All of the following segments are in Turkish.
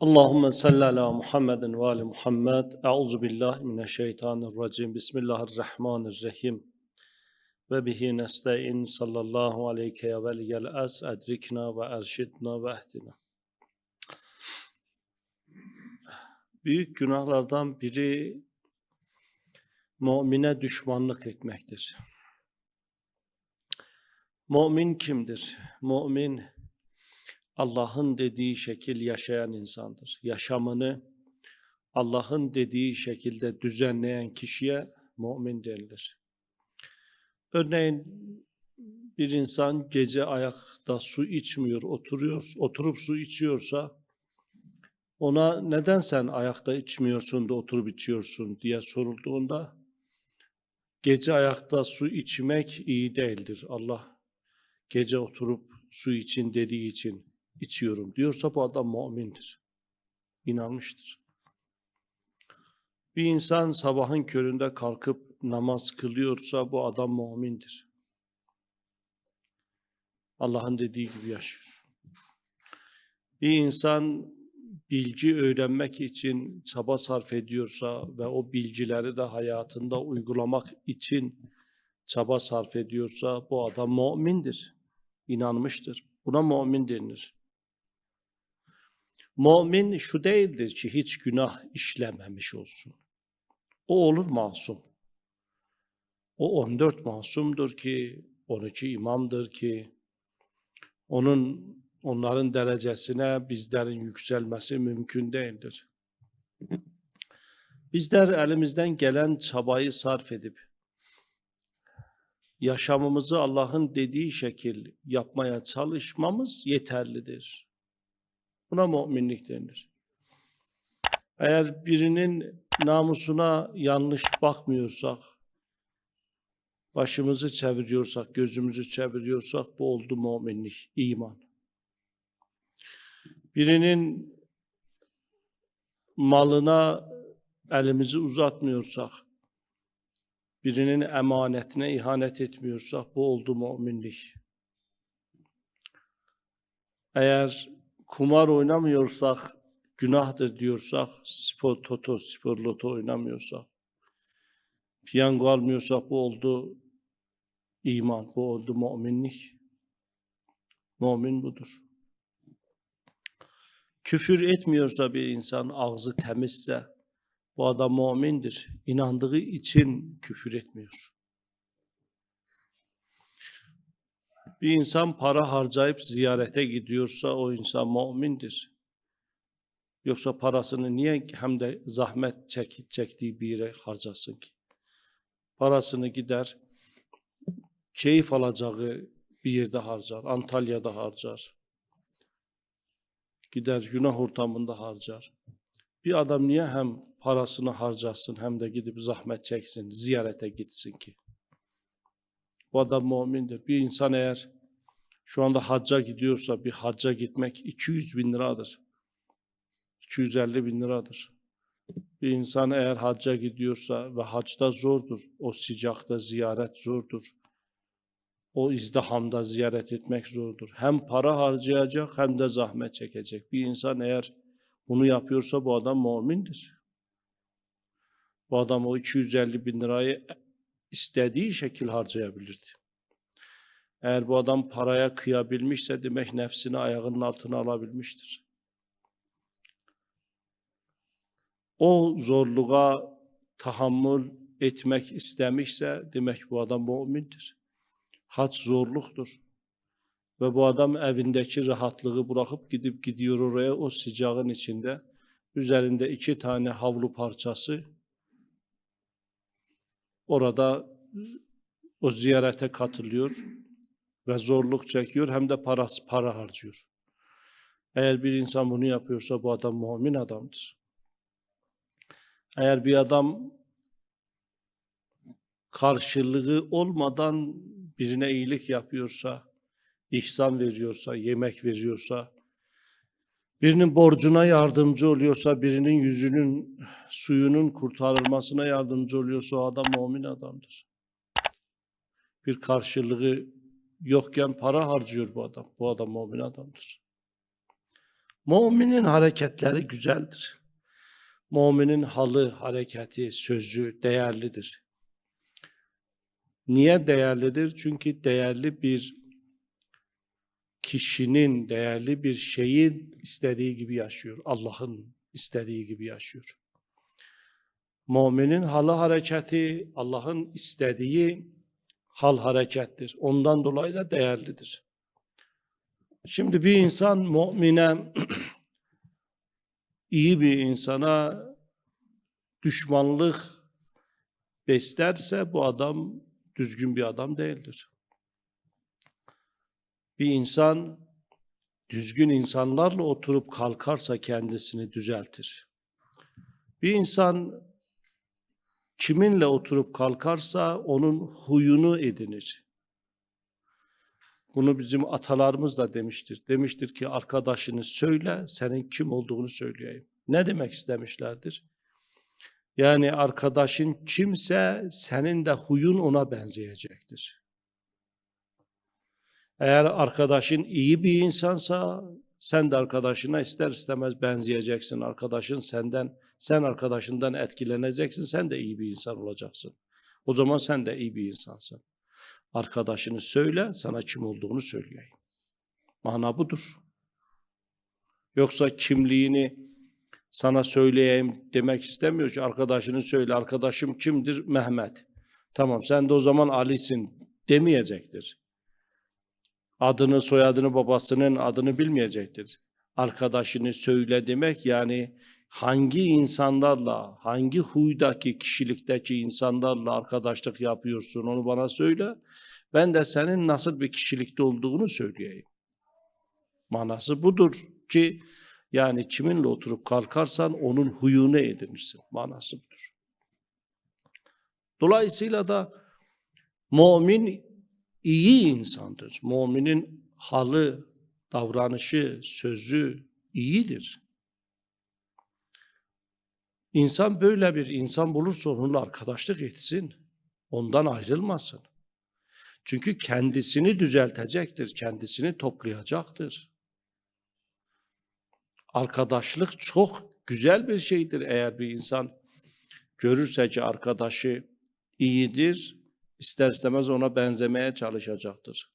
Allahümme salli ala Muhammedin ve ali Muhammed. Euzu billahi mineşşeytanirracim. Bismillahirrahmanirrahim. Ve bihi nesta'in sallallahu aleyke ya veliyel az edrikna ve erşidna ve ehdina. Büyük günahlardan biri mümine düşmanlık etmektir. Mümin kimdir? Mümin Allah'ın dediği şekil yaşayan insandır. Yaşamını Allah'ın dediği şekilde düzenleyen kişiye mümin denilir. Örneğin bir insan gece ayakta su içmiyor, oturuyor, oturup su içiyorsa ona neden sen ayakta içmiyorsun da oturup içiyorsun diye sorulduğunda gece ayakta su içmek iyi değildir. Allah gece oturup su için dediği için içiyorum diyorsa bu adam mümindir. İnanmıştır. Bir insan sabahın köründe kalkıp namaz kılıyorsa bu adam mümindir. Allah'ın dediği gibi yaşıyor. Bir insan bilgi öğrenmek için çaba sarf ediyorsa ve o bilgileri de hayatında uygulamak için çaba sarf ediyorsa bu adam mümindir, inanmıştır. Buna mümin denilir. Mümin şu değildir ki hiç günah işlememiş olsun. O olur masum. O 14 masumdur ki, 12 imamdır ki, onun onların derecesine bizlerin yükselmesi mümkün değildir. Bizler elimizden gelen çabayı sarf edip yaşamımızı Allah'ın dediği şekil yapmaya çalışmamız yeterlidir. Buna müminlik denir. Eğer birinin namusuna yanlış bakmıyorsak, başımızı çeviriyorsak, gözümüzü çeviriyorsak bu oldu müminlik, iman. Birinin malına elimizi uzatmıyorsak, birinin emanetine ihanet etmiyorsak bu oldu müminlik. Eğer kumar oynamıyorsak, günahtır diyorsak, spor toto, spor loto oynamıyorsak, piyango almıyorsak bu oldu iman, bu oldu müminlik. Mümin budur. Küfür etmiyorsa bir insan, ağzı temizse, bu adam mümindir. İnandığı için küfür etmiyor. Bir insan para harcayıp ziyarete gidiyorsa o insan mümindir. Yoksa parasını niye hem de zahmet çek, çektiği bir yere harcasın ki? Parasını gider, keyif alacağı bir yerde harcar, Antalya'da harcar. Gider günah ortamında harcar. Bir adam niye hem parasını harcasın hem de gidip zahmet çeksin, ziyarete gitsin ki? Bu adam mümindir. Bir insan eğer şu anda hacca gidiyorsa bir hacca gitmek 200 bin liradır. 250 bin liradır. Bir insan eğer hacca gidiyorsa ve hacda zordur, o sıcakta ziyaret zordur. O izdihamda ziyaret etmek zordur. Hem para harcayacak hem de zahmet çekecek. Bir insan eğer bunu yapıyorsa bu adam mümindir. Bu adam o 250 bin lirayı istediği şekil harcayabilirdi. Eğer bu adam paraya kıyabilmişse demek nefsini ayağının altına alabilmiştir. O zorluğa tahammül etmek istemişse demek bu adam mümindir. Hac zorluktur. Ve bu adam evindeki rahatlığı bırakıp gidip gidiyor oraya o sıcağın içinde. Üzerinde iki tane havlu parçası. Orada o ziyarete katılıyor ve zorluk çekiyor hem de parası para harcıyor. Eğer bir insan bunu yapıyorsa bu adam mümin adamdır. Eğer bir adam karşılığı olmadan birine iyilik yapıyorsa, ihsan veriyorsa, yemek veriyorsa, birinin borcuna yardımcı oluyorsa, birinin yüzünün, suyunun kurtarılmasına yardımcı oluyorsa o adam mümin adamdır. Bir karşılığı yokken para harcıyor bu adam. Bu adam mümin adamdır. Müminin hareketleri güzeldir. Müminin halı, hareketi, sözü değerlidir. Niye değerlidir? Çünkü değerli bir kişinin, değerli bir şeyin istediği gibi yaşıyor. Allah'ın istediği gibi yaşıyor. Müminin halı hareketi Allah'ın istediği hal harekettir. Ondan dolayı da değerlidir. Şimdi bir insan mümine iyi bir insana düşmanlık beslerse bu adam düzgün bir adam değildir. Bir insan düzgün insanlarla oturup kalkarsa kendisini düzeltir. Bir insan kiminle oturup kalkarsa onun huyunu edinir. Bunu bizim atalarımız da demiştir. Demiştir ki arkadaşını söyle, senin kim olduğunu söyleyeyim. Ne demek istemişlerdir? Yani arkadaşın kimse senin de huyun ona benzeyecektir. Eğer arkadaşın iyi bir insansa sen de arkadaşına ister istemez benzeyeceksin. Arkadaşın senden, sen arkadaşından etkileneceksin. Sen de iyi bir insan olacaksın. O zaman sen de iyi bir insansın. Arkadaşını söyle, sana kim olduğunu söyleyeyim. Mana budur. Yoksa kimliğini sana söyleyeyim demek istemiyor ki arkadaşını söyle. Arkadaşım kimdir? Mehmet. Tamam sen de o zaman Ali'sin demeyecektir. Adını, soyadını, babasının adını bilmeyecektir. Arkadaşını söyle demek yani hangi insanlarla, hangi huydaki, kişilikteki insanlarla arkadaşlık yapıyorsun onu bana söyle. Ben de senin nasıl bir kişilikte olduğunu söyleyeyim. Manası budur ki yani kiminle oturup kalkarsan onun huyunu edinirsin. Manası budur. Dolayısıyla da mümin iyi insandır. Müminin halı, davranışı, sözü iyidir. İnsan böyle bir insan bulursa onunla arkadaşlık etsin. Ondan ayrılmasın. Çünkü kendisini düzeltecektir, kendisini toplayacaktır. Arkadaşlık çok güzel bir şeydir eğer bir insan görürse ki arkadaşı iyidir, ister istemez ona benzemeye çalışacaktır.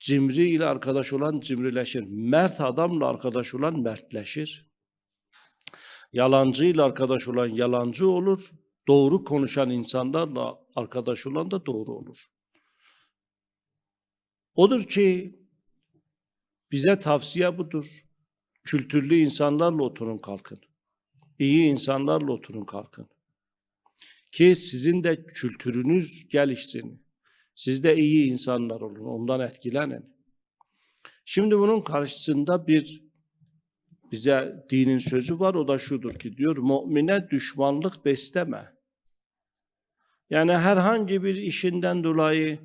Cimri ile arkadaş olan cimrileşir. Mert adamla arkadaş olan mertleşir. Yalancı ile arkadaş olan yalancı olur. Doğru konuşan insanlarla arkadaş olan da doğru olur. Odur ki bize tavsiye budur. Kültürlü insanlarla oturun kalkın. İyi insanlarla oturun kalkın. Ki sizin de kültürünüz gelişsin. Siz de iyi insanlar olun, ondan etkilenin. Şimdi bunun karşısında bir bize dinin sözü var, o da şudur ki diyor, mümine düşmanlık besleme. Yani herhangi bir işinden dolayı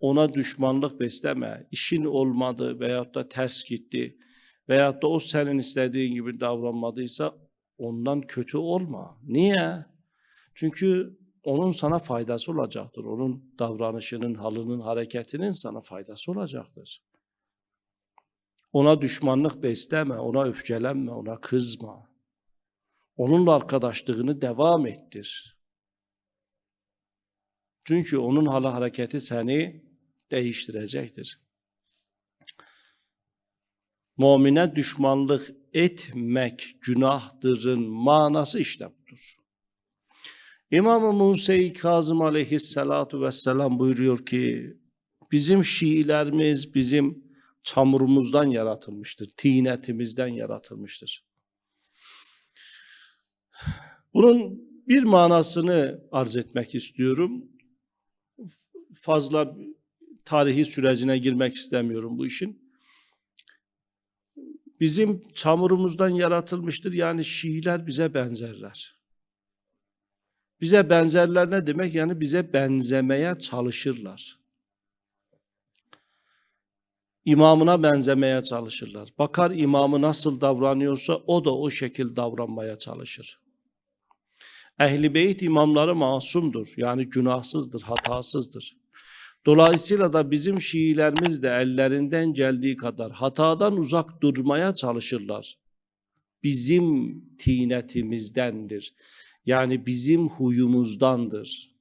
ona düşmanlık besleme. İşin olmadı veyahut da ters gitti veyahut da o senin istediğin gibi davranmadıysa ondan kötü olma. Niye? Çünkü onun sana faydası olacaktır. Onun davranışının, halının, hareketinin sana faydası olacaktır. Ona düşmanlık besleme, ona öfkelenme, ona kızma. Onunla arkadaşlığını devam ettir. Çünkü onun halı hareketi seni değiştirecektir. Mümine düşmanlık etmek günahdırın manası işte budur. İmam-ı Musa-i Kazım aleyhissalatu vesselam buyuruyor ki bizim Şiilerimiz bizim çamurumuzdan yaratılmıştır, tinetimizden yaratılmıştır. Bunun bir manasını arz etmek istiyorum. Fazla tarihi sürecine girmek istemiyorum bu işin. Bizim çamurumuzdan yaratılmıştır. Yani Şiiler bize benzerler. Bize benzerler ne demek? Yani bize benzemeye çalışırlar. İmamına benzemeye çalışırlar. Bakar imamı nasıl davranıyorsa o da o şekil davranmaya çalışır. Ehli beyt imamları masumdur. Yani günahsızdır, hatasızdır. Dolayısıyla da bizim Şiilerimiz de ellerinden geldiği kadar hatadan uzak durmaya çalışırlar. bizim tinetimizdendir. Yani bizim huyumuzdandır.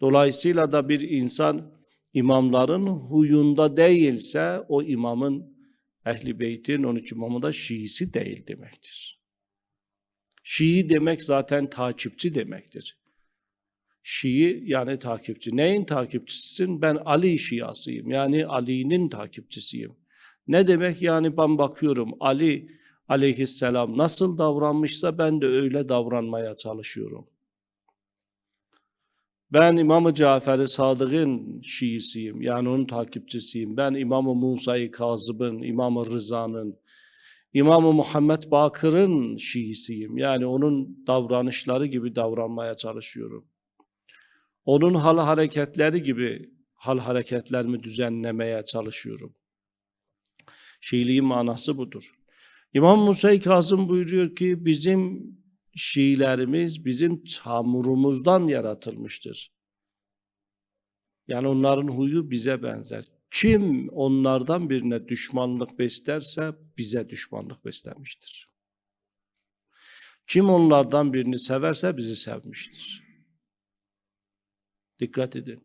Dolayısıyla da bir insan imamların huyunda değilse o imamın Ehli Beyt'in 12 imamı da Şiisi değil demektir. Şii demek zaten takipçi demektir. Şii yani takipçi. Neyin takipçisisin? Ben Ali Şiasıyım. Yani Ali'nin takipçisiyim. Ne demek? Yani ben bakıyorum Ali aleyhisselam nasıl davranmışsa ben de öyle davranmaya çalışıyorum. Ben İmam-ı Cafer-i Sadık'ın Şiisiyim. Yani onun takipçisiyim. Ben İmam-ı Musa-i Kazım'ın, İmam-ı Rıza'nın, İmam-ı Muhammed Bakır'ın Şiisiyim. Yani onun davranışları gibi davranmaya çalışıyorum. Onun hal hareketleri gibi hal hareketlerimi düzenlemeye çalışıyorum. Şiiliğin manası budur. İmam Musa-i Kazım buyuruyor ki bizim Şiilerimiz bizim çamurumuzdan yaratılmıştır. Yani onların huyu bize benzer. Kim onlardan birine düşmanlık beslerse bize düşmanlık beslemiştir. Kim onlardan birini severse bizi sevmiştir. Dikkat edin.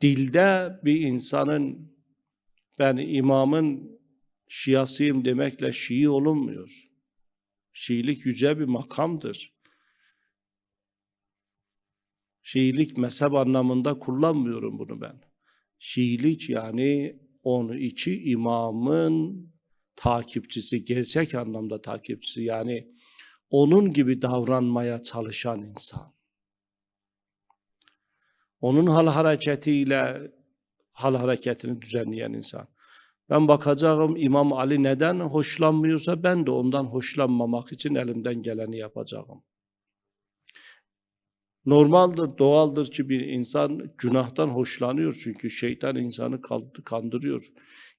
Dilde bir insanın ben imamın şiasıyım demekle Şii olunmuyor. Şiilik yüce bir makamdır. Şiilik mezhep anlamında kullanmıyorum bunu ben. Şiilik yani onu içi imamın takipçisi, gerçek anlamda takipçisi yani onun gibi davranmaya çalışan insan. Onun hal hareketiyle hal hareketini düzenleyen insan. Ben bakacağım İmam Ali neden hoşlanmıyorsa ben de ondan hoşlanmamak için elimden geleni yapacağım. Normaldir, doğaldır ki bir insan günahtan hoşlanıyor çünkü şeytan insanı kandırıyor.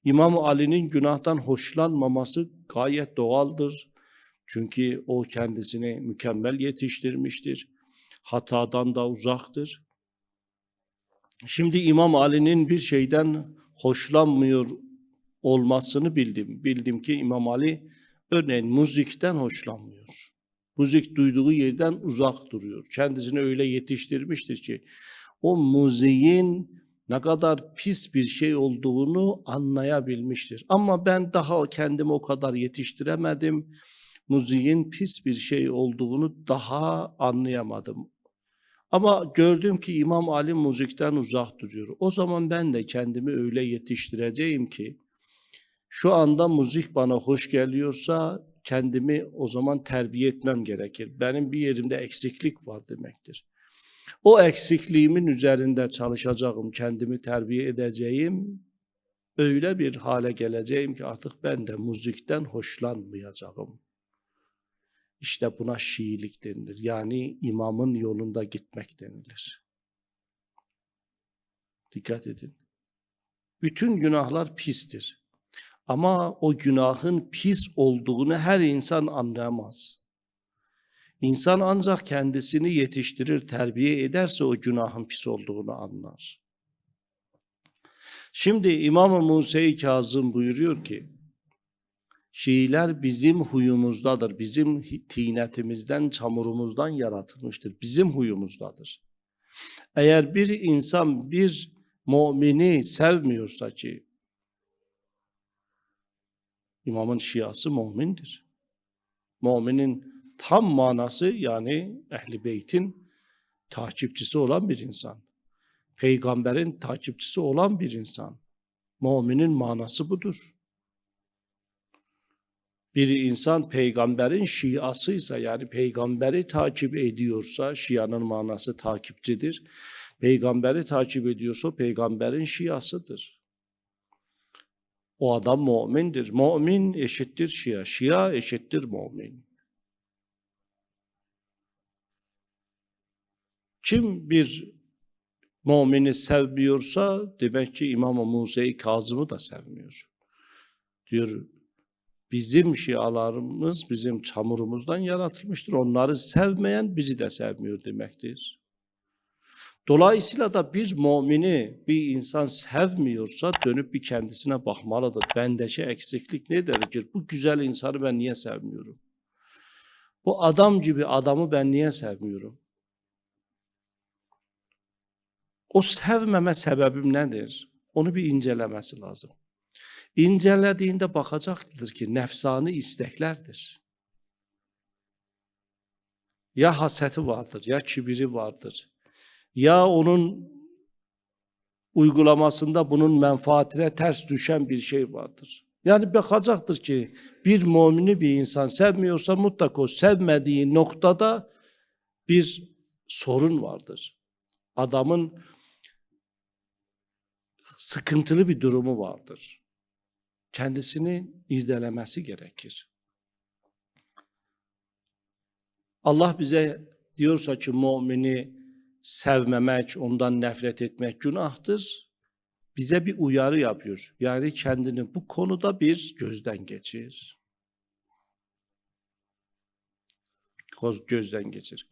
İmam Ali'nin günahtan hoşlanmaması gayet doğaldır. Çünkü o kendisini mükemmel yetiştirmiştir. Hatadan da uzaktır. Şimdi İmam Ali'nin bir şeyden hoşlanmıyor olmasını bildim. Bildim ki İmam Ali örneğin müzikten hoşlanmıyor. Müzik duyduğu yerden uzak duruyor. Kendisini öyle yetiştirmiştir ki o müziğin ne kadar pis bir şey olduğunu anlayabilmiştir. Ama ben daha kendimi o kadar yetiştiremedim. Müziğin pis bir şey olduğunu daha anlayamadım. Ama gördüm ki İmam Ali müzikten uzak duruyor. O zaman ben de kendimi öyle yetiştireceğim ki şu anda müzik bana hoş geliyorsa kendimi o zaman terbiye etmem gerekir. Benim bir yerimde eksiklik var demektir. O eksikliğimin üzerinde çalışacağım, kendimi terbiye edeceğim. Öyle bir hale geleceğim ki artık ben de müzikten hoşlanmayacağım. İşte buna Şiilik denilir. Yani imamın yolunda gitmek denilir. Dikkat edin. Bütün günahlar pistir. Ama o günahın pis olduğunu her insan anlayamaz. İnsan ancak kendisini yetiştirir, terbiye ederse o günahın pis olduğunu anlar. Şimdi İmam-ı Musa-i Kazım buyuruyor ki, Şiiler bizim huyumuzdadır, bizim tinetimizden, çamurumuzdan yaratılmıştır, bizim huyumuzdadır. Eğer bir insan bir mümini sevmiyorsa ki, İmamın şiası mümindir. Müminin tam manası yani ehli beytin takipçisi olan bir insan. Peygamberin takipçisi olan bir insan. Müminin manası budur. Bir insan peygamberin şiasıysa yani peygamberi takip ediyorsa şianın manası takipçidir. Peygamberi takip ediyorsa peygamberin şiasıdır. O adam mümindir. Mümin eşittir şia. Şia eşittir mümin. Kim bir mümini sevmiyorsa demek ki İmam-ı Musa-i Kazım'ı da sevmiyor. Diyor bizim şialarımız bizim çamurumuzdan yaratılmıştır. Onları sevmeyen bizi de sevmiyor demektir. Dolayısıyla da bir mümini bir insan sevmiyorsa dönüp bir kendisine bakmalıdır. Bendeki eksiklik nedir? Bu güzel insanı ben niye sevmiyorum? Bu adam gibi adamı ben niye sevmiyorum? O sevmeme sebebim nedir? Onu bir incelemesi lazım. İncelediğinde bakacaktır ki nefsani isteklerdir. Ya haseti vardır, ya kibiri vardır. Ya onun uygulamasında bunun menfaatine ters düşen bir şey vardır. Yani bakacaktır ki bir mümini bir insan sevmiyorsa mutlaka o sevmediği noktada bir sorun vardır. Adamın sıkıntılı bir durumu vardır. Kendisini irdelemesi gerekir. Allah bize diyorsa ki mümini sevmemek, ondan nefret etmek günahdır. Bize bir uyarı yapıyor. Yani kendini bu konuda bir gözden geçir. Göz- Gözden geçir.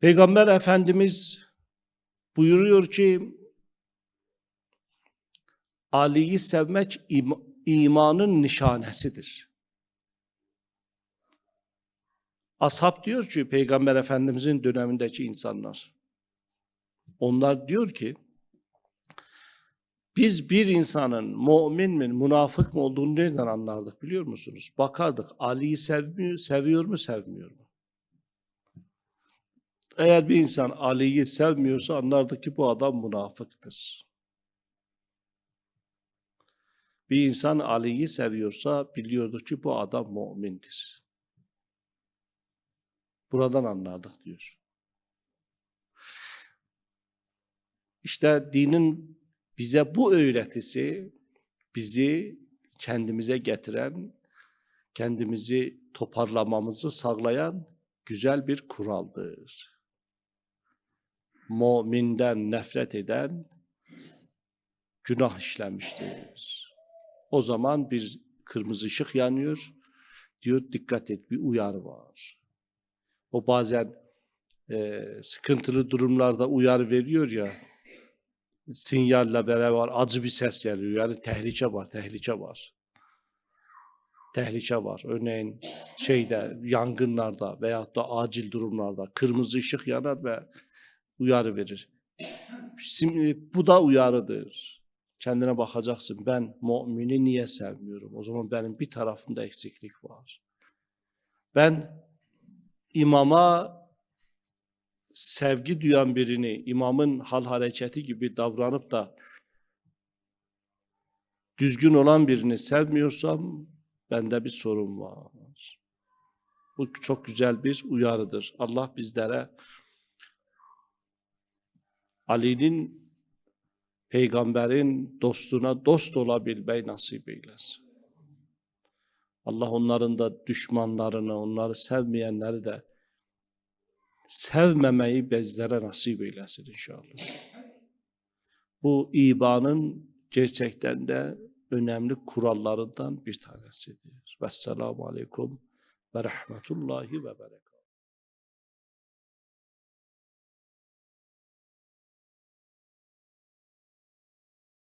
Peygamber Efendimiz buyuruyor ki Ali'yi sevmek im- imanın nişanesidir. Ashab diyor ki Peygamber Efendimizin dönemindeki insanlar. Onlar diyor ki biz bir insanın mümin mi, münafık mı olduğunu nereden anlardık biliyor musunuz? Bakardık Ali'yi sevmiyor, seviyor mu, sevmiyor mu? Eğer bir insan Ali'yi sevmiyorsa anlardık ki bu adam münafıktır. Bir insan Ali'yi seviyorsa biliyorduk ki bu adam mümindir. Buradan anladık diyor. İşte dinin bize bu öğretisi bizi kendimize getiren, kendimizi toparlamamızı sağlayan güzel bir kuraldır. Müminden nefret eden günah işlemiştir. O zaman bir kırmızı ışık yanıyor. Diyor dikkat et bir uyarı var. O bazen e, sıkıntılı durumlarda uyarı veriyor ya sinyalle beraber acı bir ses geliyor. Yani tehlike var, tehlike var. Tehlike var. Örneğin şeyde, yangınlarda veyahut da acil durumlarda kırmızı ışık yanar ve uyarı verir. Şimdi bu da uyarıdır. Kendine bakacaksın. Ben mümini niye sevmiyorum? O zaman benim bir tarafımda eksiklik var. Ben imama sevgi duyan birini, imamın hal hareketi gibi davranıp da düzgün olan birini sevmiyorsam bende bir sorun var. Bu çok güzel bir uyarıdır. Allah bizlere Ali'nin peygamberin dostuna dost olabilmeyi nasip eylesin. Allah onların da düşmanlarını, onları sevmeyenleri de sevmemeyi bizlere nasip eylesin inşallah. Bu imanın gerçekten de önemli kurallarından bir tanesidir. Vesselamu aleyküm ve rahmetullahi ve berekatuhu.